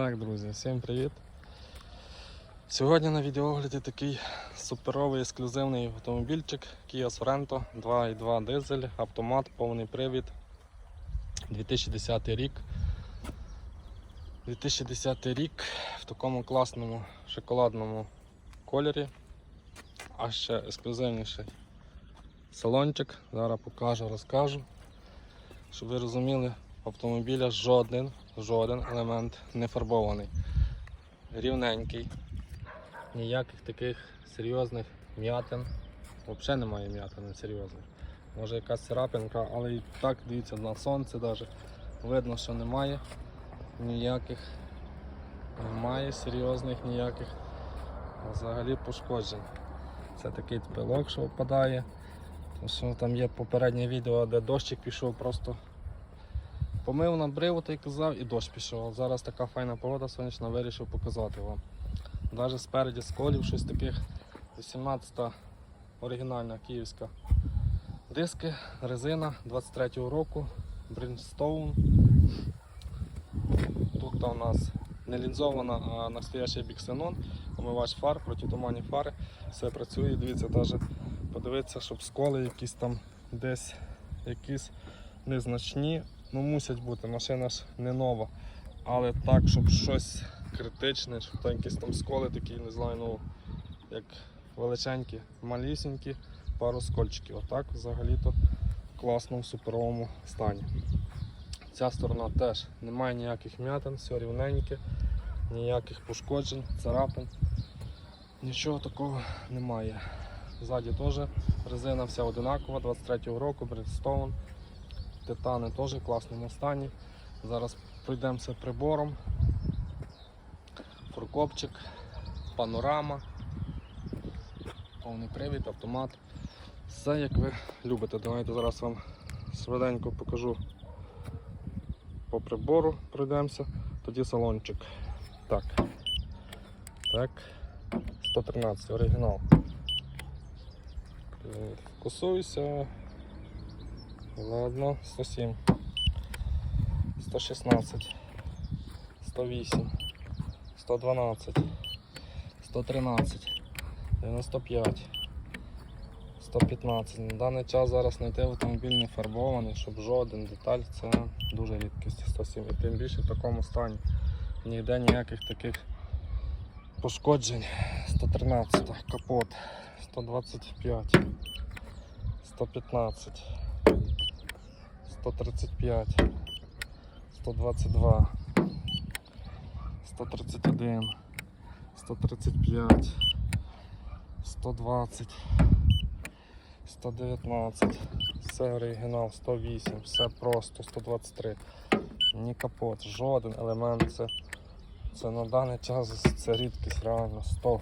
Так, друзі, всім привіт! Сьогодні на відеоогляді такий суперовий ексклюзивний автомобільчик Kia Sorento 2.2 дизель, автомат, повний привід. 2010 рік. 2010 рік в такому класному шоколадному кольорі. А ще ексклюзивніший салончик. Зараз покажу, розкажу. Щоб ви розуміли, автомобіля жоден, жоден елемент не фарбований. Рівненький. Ніяких таких серйозних м'ятин. Взагалі немає м'ятин серйозних. Може якась царапинка, але і так дивіться на сонце навіть. Видно, що немає ніяких, немає серйозних ніяких взагалі пошкоджень. Це такий пилок, що впадає. Тому що там є попереднє відео, де дощик пішов просто Помив набрив, той казав, і дощ пішов. Зараз така файна погода сонячна, вирішив показати вам. Навіть спереді сколів щось таких 18-та оригінальна київська диски, резина 23-го року, Brimstone. Тут у нас не лінзована, а настоящий біксенон, омивач фар, протитуманні фари. Все працює, дивіться, навіть подивитися, щоб сколи якісь там десь якісь незначні. Ну, мусять бути, машина ж не нова. Але так, щоб щось критичне, щоб там якісь там сколи такі, не знаю, ну як величенькі, малісінькі, пару скольчиків. Отак взагалі-то в класному суперовому стані. Ця сторона теж немає ніяких м'ятин, все рівненьке, ніяких пошкоджень, царапин. Нічого такого немає. Ззаді теж резина вся одинакова, 23-го року, Bridgestone. Титани теж в класному стані. Зараз пройдемося прибором. Фуркопчик, панорама, повний привід, автомат. Все як ви любите. Давайте зараз вам швиденько покажу по прибору, пройдемося, тоді салончик. Так. Так. 113 оригінал. Е, Ладно, 107, 116, 108, 112, 113, 95, 115. На даний час зараз знайти автомобіль не фарбований, щоб жоден деталь це дуже рідкість 107. І тим більше в такому стані. Ніде ніяких таких пошкоджень. 113, капот, 125, 115. 135, 122, 131, 135, 120, 119, все оригінал, 108, все просто, 123. Ні капот, жоден елемент. Це, це на даний час це рідкість, реально 100.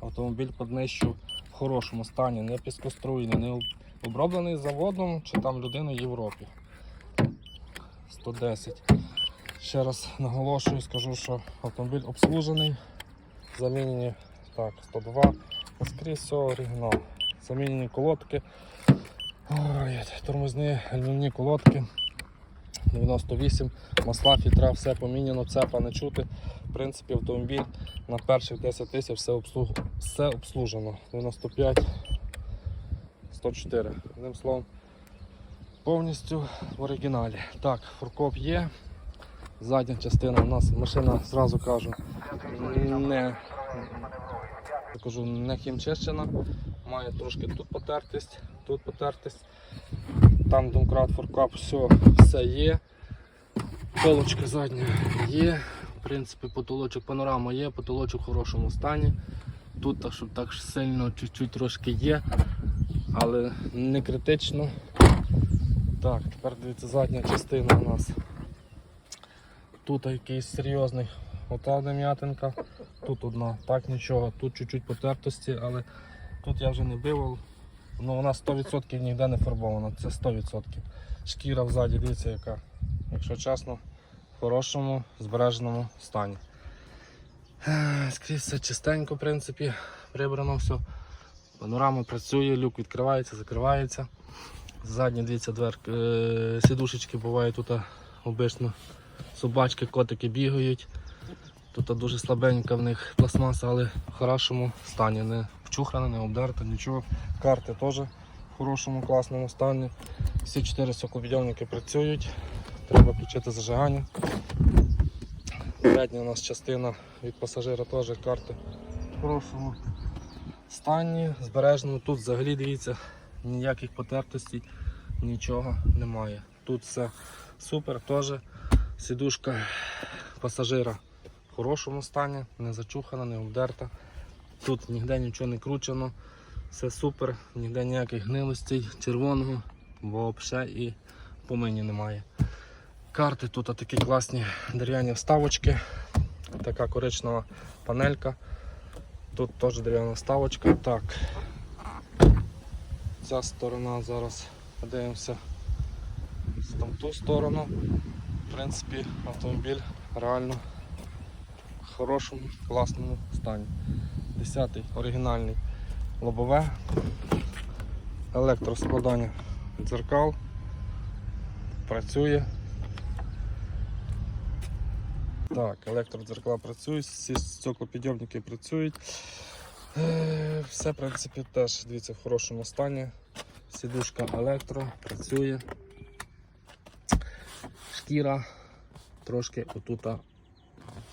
Автомобіль по днищу в хорошому стані, не піскоструйний, не оброблений заводом чи там людиною Європі. 110. Ще раз наголошую, скажу, що автомобіль обслужений. Замінені так, 102. Скрізь все оригінал. Замінені колодки. Ой, тормозні гальмівні колодки. 98, масла, фільтра, все поміняно, цепа не чути. В принципі, автомобіль на перших 10 тисяч все, обслуг... все обслужено. 95. 104. Одним словом, повністю в оригіналі. Так, фуркоп є. Задня частина у нас машина, зразу кажу, не кажу, не хімчищена. Має трошки тут потертість, тут потертість. Там домкрат, фуркоп, все, все є. Полочка задня є. В принципі, потолочок панорама є, потолочок в хорошому стані. Тут так, щоб так сильно чуть-чуть трошки є але не критично. Так, тепер дивіться задня частина у нас. Тут якийсь серйозний ота м'ятинка, тут одна, так нічого, тут чуть-чуть потертості, але тут я вже не бив, ну вона 100% ніде не фарбована, це 100%. Шкіра взаді, дивіться яка, якщо чесно, в хорошому збереженому стані. Скрізь все чистенько, в принципі, прибрано все. Панорама працює, люк відкривається, закривається. Задні дивіться, дверки, е, сідушечки бувають тут обично. Собачки, котики бігають. Тут дуже слабенька в них пластмаса, але в хорошому стані. Не вчухрана, не обдерта, нічого. Карти теж в хорошому, класному стані. Всі чотири соклопідйомники працюють. Треба включити зажигання. Передня у нас частина від пасажира теж карти в хорошому стані, збережено. Тут взагалі дивіться, ніяких потертостей, нічого немає. Тут все супер, теж сідушка пасажира в хорошому стані, не зачухана, не обдерта. Тут ніде нічого не кручено, все супер, ніде ніяких гнилостей, червоного, взагалі і помині немає. Карти тут такі класні дерев'яні вставочки, така коричнева панелька. Тут теж дерев'яна вставочка. Так. Ця сторона зараз подивимося там ту сторону. В принципі, автомобіль реально в хорошому, класному стані. 10-й оригінальний лобове, електроскладання дзеркал, працює. Так, електродзеркала працюють, всі стеклопідйомники працюють. Е, Все, в принципі, теж дивіться в хорошому стані. Сідушка електро працює. Шкіра трошки отута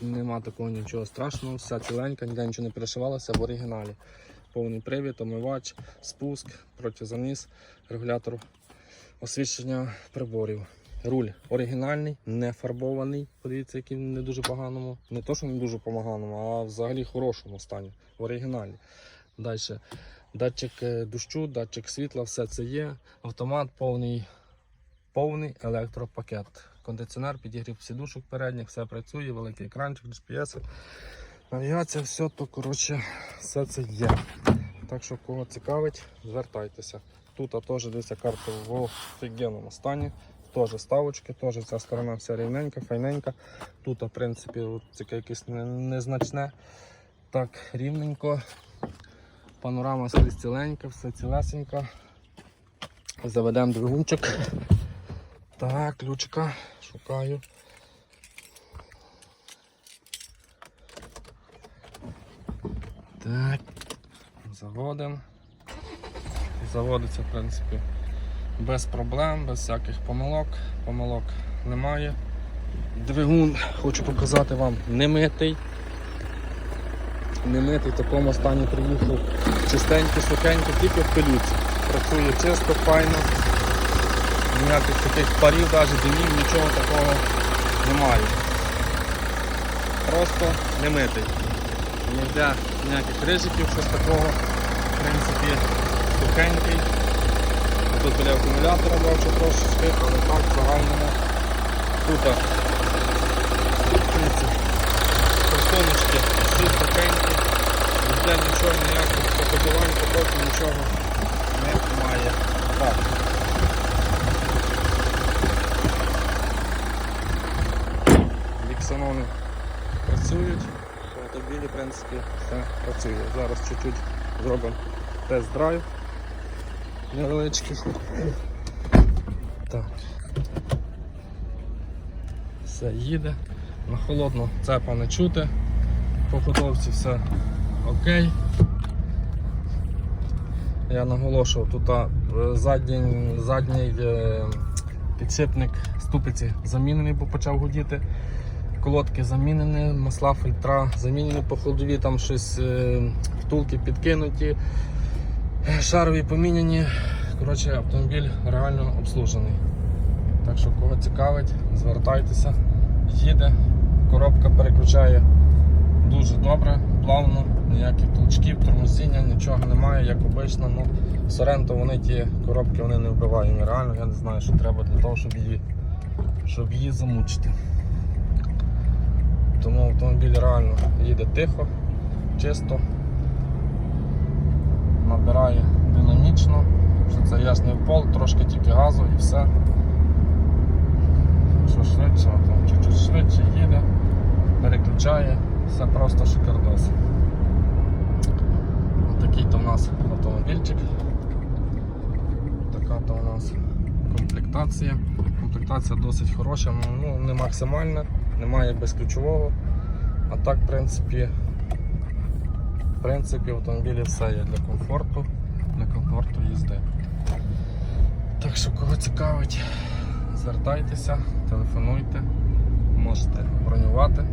нема такого нічого страшного, вся ціленька, ніде нічого не перешивалося в оригіналі. Повний привід, омивач, спуск, протизаніс, регулятор освіщення приборів. Руль оригінальний, не фарбований. Подивіться, який він не дуже поганому. Не то, що не дуже поганому, а взагалі хорошому стані. В оригіналі. Далі. Датчик е, дощу, датчик світла, все це є. Автомат повний, повний електропакет. Кондиціонер, підігрів сідушок передніх, все працює, великий екранчик, GPS. Навігація, все то коротше, все це є. Так що кого цікавить, звертайтеся. Тут теж дивіться карта в офігенному стані. Теж ставочки, теж ця сторона вся рівненька, файненька. Тут, в принципі, таке якесь незначне. Так, рівненько. Панорама скрізь ціленька, все цілесенька. Заведемо двигунчик. Так, ключика шукаю. Так, заводимо. Заводиться, в принципі, без проблем, без всяких помилок. Помилок немає. Двигун, хочу показати вам, не митий. Не митий, в такому стані приїхав. Чистенький, сухенький, тільки в пилюці. Працює чисто, файно. Ніяких таких парів, навіть димів, нічого такого немає. Просто не митий. Ніде ніяких ризиків, щось такого. В принципі, сухенький. Тут біля акумулятора бачу трошечки, але так в загальному. Тут форсуночки всі сухенькі, ніде нічого, ніяких покодувань, потоків, нічого немає. Так. Віксанони працюють, автомобілі, в принципі, все працює. Зараз чуть-чуть зробимо тест-драйв невеличкий. Так. Все їде. На холодно цепа не чути. По ходовці все окей. Я наголошував, тут задній, задній е, підшипник ступиці замінений, бо почав гудіти. Колодки замінені, масла, фільтра замінені по ходові, там щось е, втулки підкинуті, шарові поміняні. Коротше, автомобіль реально обслужений. Так що кого цікавить, звертайтеся, їде, коробка переключає дуже добре, плавно, ніяких толчків, тормозіння, нічого немає, як обично. Ну, Соренто вони ті коробки вони не вбивають. Реально, я не знаю, що треба для того, щоб її, щоб її замучити. Тому автомобіль реально їде тихо, чисто, набирає динамічно, що це ясний пол, трошки тільки газу і все. Що швидше, то чуть-чуть швидше їде, переключає, все просто шикардос. Такий то в нас автомобільчик. Така то у нас комплектація. Комплектація досить хороша, ну не максимальна, немає безключового. А так, в принципі, в принципі, автомобілі все є для комфорту, для комфорту їзди. Так що, кого цікавить, звертайтеся, телефонуйте, можете бронювати.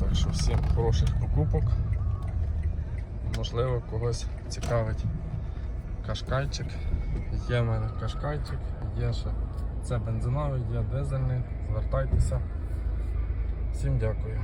Так що всім хороших покупок. Можливо, когось цікавить кашкайчик. Є в мене кашкайчик, є ще це бензиновий, є дизельний. Звертайтеся. Всім дякую.